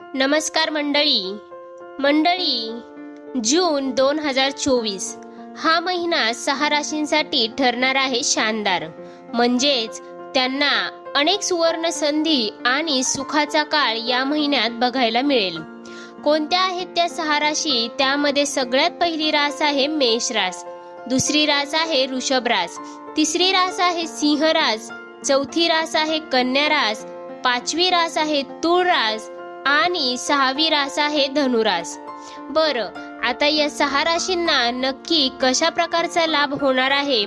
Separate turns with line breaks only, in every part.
नमस्कार मंडळी. मंडळी जून दोन हजार चोवीस हा महिना सहा राशींसाठी ठरणार आहे शानदार. म्हणजेच त्यांना अनेक सुवर्ण संधी आणि सुखाचा काळ या महिन्यात बघायला मिळेल. कोणत्या आहेत त्या सहा राशी? त्यामध्ये सगळ्यात पहिली रास आहे मेष रास. दुसरी रास आहे ऋषभ रास. तिसरी रास आहे सिंह रास. चौथी रास आहे कन्या रास. पाचवी रास आहे तुळ रास. आणि सहावी रास आहे धनुरास. बर आता या सहा राशींना नक्की कशा प्रकारचा लाभ होणार आहे?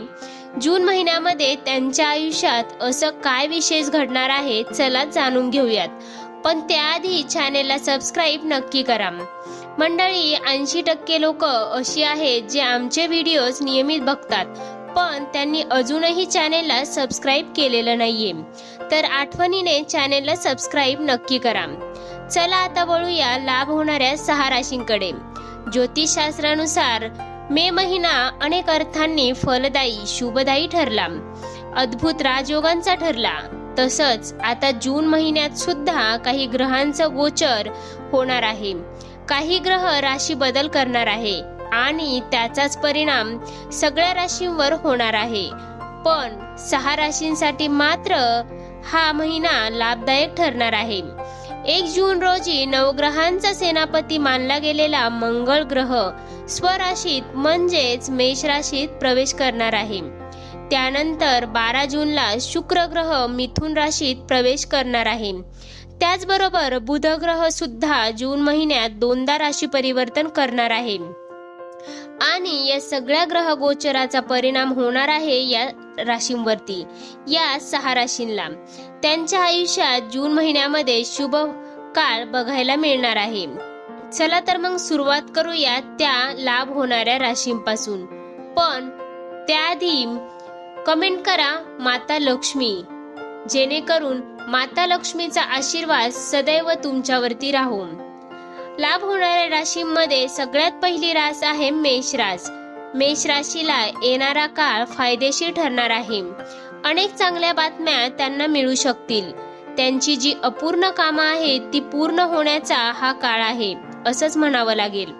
जून महिन्यामध्ये त्यांच्या आयुष्यात असं काय विशेष घडणार आहे? चला जाणून घेऊयात. पण त्याआधी चॅनेलला सबस्क्राईब नक्की करा. मंडळी ऐंशी टक्के लोक अशी आहेत जे आमचे व्हिडिओज नियमित बघतात पण त्यांनी अजूनही चॅनेलला सबस्क्राईब केलेलं नाहीये. तर आठवणीने चॅनेलला सबस्क्राईब नक्की करा. चला आता वळूया लाभ होणाऱ्या सहा राशींकडे. ज्योतिषशास्त्रानुसार मे महिना अनेक अर्थांनी फलदायी शुभदायी ठरला. अद्भुत राजयोगांचा ठरला. तसंच आता जून महिन्यात सुद्धा काही ग्रहांचं गोचर होणार आहे. काही ग्रह राशी बदल करणार आहे आणि त्याचाच परिणाम सगळ्या राशींवर होणार आहे. पण सहा राशींसाठी मात्र हा महिना लाभदायक ठरणार आहे. एक जून रोजी नवग्रहांचा सेनापती मानला गेलेला मंगळ ग्रह स्वराशीत म्हणजेच मेष राशीत प्रवेश करणार आहे. त्यानंतर बारा जूनला शुक्र ग्रह मिथुन राशीत प्रवेश करणार आहे. त्याचबरोबर बुध ग्रह सुद्धा जून महिन्यात दोनदा राशी परिवर्तन करणार आहे. आणि या सगळ्या ग्रह गोचराचा परिणाम होणार आहे या राशींवरती. या सहा राशींना त्यांच्या आयुष्यात जून महिन्यामध्ये शुभ काळ बघायला मिळणार आहे. चला तर मग सुरुवात करूया त्या लाभ होणाऱ्या राशींपासून. पण त्याआधी कमेंट करा माता लक्ष्मी. जेणेकरून माता लक्ष्मीचा आशीर्वाद सदैव तुमच्यावरती राहू. लाभ होणाऱ्या राशींमध्ये सगळ्यात पहिली रास आहे मेष रास. मेष राशीला येणारा काळ फायदेशीर ठरणार आहे. अनेक चांगल्या बातम्या त्यांना मिळू शकतील. त्यांची जी अपूर्ण कामं आहेत ती पूर्ण होण्याचा हा काळ आहे असंच म्हणावं लागेल.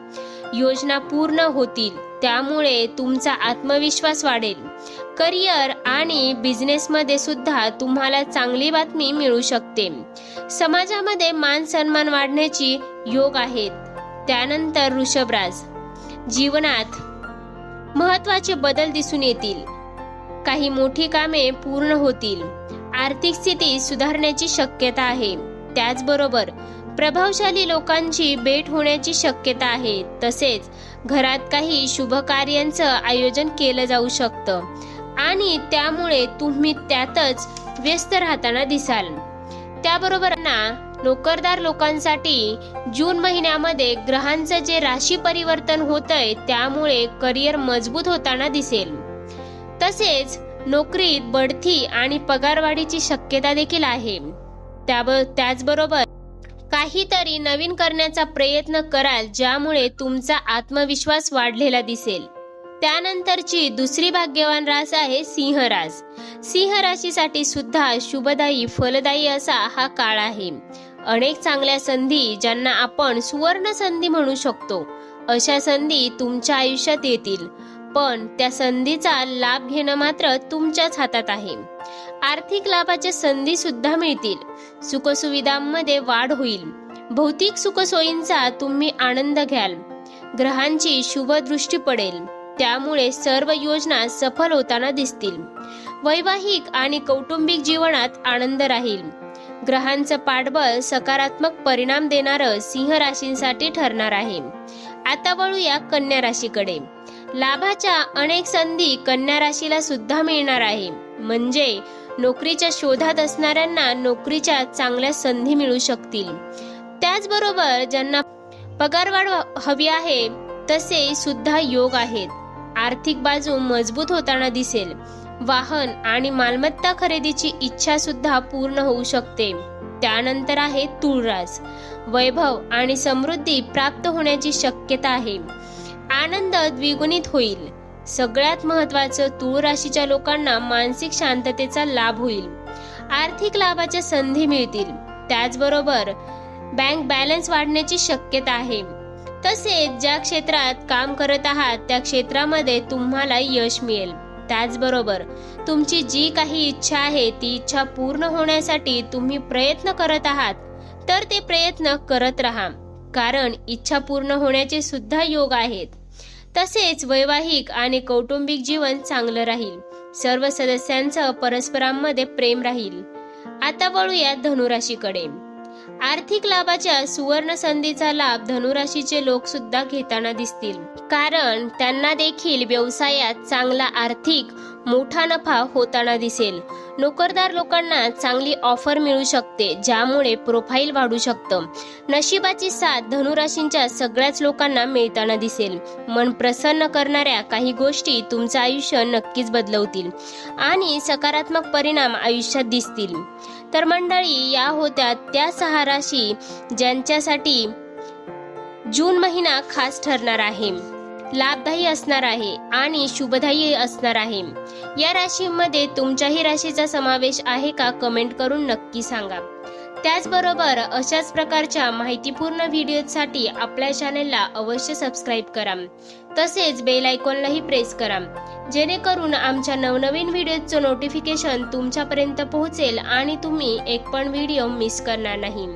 योजना पूर्ण होतील त्यामुळे तुमचा आत्मविश्वास वाढेल. करिअर आणि बिझनेसमध्ये सुद्धा तुम्हाला चांगली बातमी मिळू शकते. समाजामध्ये मान सन्मान वाढण्याची योग आहेत. त्यानंतर ऋषभराज. जीवनात महत्त्वाचे बदल दिसून येतील. काही मोठी कामे पूर्ण होतील. आर्थिक स्थिती सुधारण्याची शक्यता आहे. त्याचबरोबर प्रभावशाली लोकांची भेट होण्याची शक्यता आहे. तसेच घरात काही शुभ कार्यांचं आयोजन केलं जाऊ शकतं. आणि त्यामुळे तुम्ही त्यातच व्यस्त राहताना दिसाल. त्याबरोबर ना नोकरदार लोकांसाठी जून महिन्यामध्ये ग्रहांचं जे राशी परिवर्तन होतंय त्यामुळे करिअर मजबूत होताना दिसेल. तसेच नोकरीत बढती आणि पगारवाढीची शक्यता देखील आहे. त्याचबरोबर काहीतरी नवीन करण्याचा प्रयत्न कराल ज्यामुळे तुमचा आत्मविश्वास वाढलेला दिसेल. त्यानंतरची दुसरी भाग्यवान रास आहे सिंह रास. सिंह राशीसाठी सुद्धा शुभदायी फलदायी असा हा काळ आहे. अनेक चांगल्या संधी ज्यांना आपण सुवर्ण संधी म्हणू शकतो. अशा संधी तुमच्या आयुष्यात येतील. पण त्या संधीचा लाभ घेणं मात्र तुमच्याच हातात आहे. आर्थिक लाभाच्या संधी सुद्धा मिळतील. सुखसुविधांमध्ये वाढ होईल. भौतिक सुखसोयींचा तुम्ही आनंद घ्याल. ग्रहांची शुभ दृष्टी पडेल. त्यामुळे सर्व योजना सफल होताना दिसतील. वैवाहिक आणि कौटुंबिक जीवनात आनंद राहील. ग्रहांचं पाठबळ सकारात्मक परिणाम देणारं सिंह राशींसाठी ठरणार आहे. आता वळूया कन्या राशीकडे. लाभाच्या अनेक संधी कन्या राशीला सुद्धा मिळणार आहे. म्हणजे नोकरीच्या शोधात असणाऱ्यांना नोकरीच्या चांगल्या संधी मिळू शकतील. त्याचबरोबर ज्यांना पगारवाढ हवी आहे तसे सुद्धा योग आहेत. आर्थिक बाजू मजबूत होताना दिसेल. वाहन आणि मालमत्ता खरेदीची इच्छा सुद्धा पूर्ण होऊ शकते. त्यानंतर आहे तुळरास वैभव आणि समृद्धी प्राप्त होण्याची शक्यता आहे. आनंद द्विगुणित होईल. सगळ्यात महत्वाचं तूळ राशीच्या लोकांना मानसिक शांततेचा लाभ होईल. आर्थिक लाभाच्या संधी मिळतील. त्याचबरोबर बँक बॅलन्स वाढण्याची शक्यता आहे. तसेच ज्या क्षेत्रात काम करत आहात त्या क्षेत्रामध्ये तुम्हाला यश मिळेल. त्याचबरोबर तुमची जी काही इच्छा आहे ती इच्छा पूर्ण होण्यासाठी तुम्ही प्रयत्न करत आहात तर ते प्रयत्न करत राहा. कारण इच्छा पूर्ण होण्याचे सुद्धा योग आहेत. तसेच वैवाहिक आणि कौटुंबिक जीवन चांगलं राहील. सर्व सदस्यांचं परस्परांमध्ये प्रेम राहील. आता वळूया धनुराशीकडे. आर्थिक लाभाच्या सुवर्ण संधीचा लाभ धनुराशीचे लोक सुद्धा घेताना दिसतील. कारण त्यांना देखील व्यवसायात चांगला आर्थिक मोठा नफा होताना दिसेल. नोकरदार लोकांना चांगली ऑफर मिळू शकते ज्यामुळे प्रोफाईल वाढू शकतं. नशिबाची साथ धनुराशींच्या सगळ्याच लोकांना मिळताना दिसेल. मन प्रसन्न करणाऱ्या काही गोष्टी तुमचं आयुष्य नक्कीच बदलवतील आणि सकारात्मक परिणाम आयुष्यात दिसतील. तर मंडळी या होत्या त्या सहा राशी ज्यांच्यासाठी जून महिना खास ठरणार आहे. लाभदायी असणार आहे आणि शुभदायी असणार आहे. या राशीमध्ये तुमच्याही राशीचा समावेश आहे का कमेंट करून नक्की सांगा. त्याचबरोबर अशाच प्रकारच्या माहितीपूर्ण व्हिडिओसाठी आपल्या चॅनेलला अवश्य सबस्क्राईब करा. तसेच बेल आयकॉनलाही प्रेस करा. जेणेकरून आमच्या नवनवीन व्हिडिओचं नोटिफिकेशन तुमच्यापर्यंत पोहोचेल आणि तुम्ही एक पण व्हिडिओ मिस करणार नाही.